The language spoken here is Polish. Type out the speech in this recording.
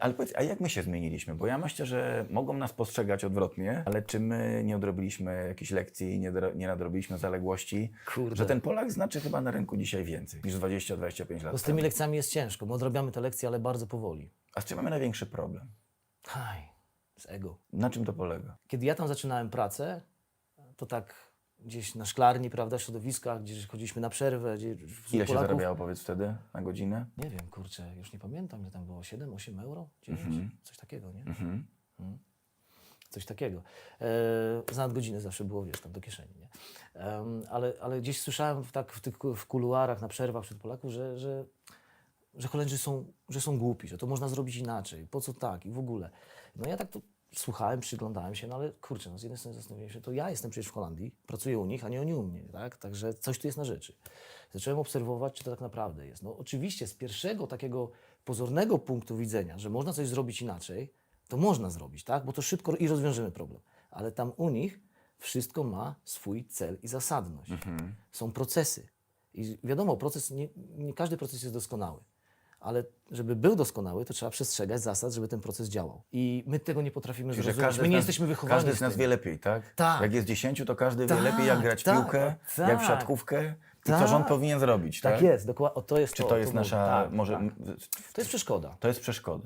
Ale powiedz, a jak my się zmieniliśmy? Bo ja myślę, że mogą nas postrzegać odwrotnie, ale czy my nie odrobiliśmy jakichś lekcji, nie, nie nadrobiliśmy zaległości? Kurde. Że ten Polak znaczy chyba na rynku dzisiaj więcej niż 20-25 lat Bo z tymi temu. lekcjami jest ciężko. My odrabiamy te lekcje, ale bardzo powoli. A z czym mamy największy problem? Haj, z ego. Na czym to polega? Kiedy ja tam zaczynałem pracę, to tak gdzieś na szklarni, prawda, środowiskach, gdzie chodziliśmy na przerwę, gdzie Ile się Polaków- zarabiało powiedz wtedy na godzinę? Nie wiem, kurczę, już nie pamiętam, ile tam było, 7, 8 euro? 9? Mhm. Coś takiego, nie? Mhm. Coś takiego. E, za nadgodzinę zawsze było, wiesz, tam do kieszeni, nie? Em, ale, ale gdzieś słyszałem w, tak w tych w kuluarach, na przerwach wśród Polaków, że, że, że Holendrzy są, że są głupi, że to można zrobić inaczej, po co tak i w ogóle. No ja tak to słuchałem, przyglądałem się, no ale kurczę, no z jednej strony zastanowiłem się, to ja jestem przecież w Holandii, pracuję u nich, a nie oni u mnie, tak? Także coś tu jest na rzeczy. Zacząłem obserwować, czy to tak naprawdę jest. No oczywiście z pierwszego takiego pozornego punktu widzenia, że można coś zrobić inaczej, to można zrobić, tak? Bo to szybko i rozwiążemy problem. Ale tam u nich wszystko ma swój cel i zasadność. Są procesy. I wiadomo, proces, nie, nie każdy proces jest doskonały. Ale żeby był doskonały, to trzeba przestrzegać zasad, żeby ten proces działał. I my tego nie potrafimy Czyli, zrozumieć. każdy My nie nas- jesteśmy wychowani Każdy z nas wie lepiej, tak? Tak. Jak jest 10, to każdy wie Tak, lepiej, jak grać w tak, piłkę, tak. jak w siatkówkę i co Tak. rząd powinien zrobić, tak? Tak jest, dokładnie. To jest Czy to, to jest nasza, tak, może, tak. To jest przeszkoda. to jest przeszkoda.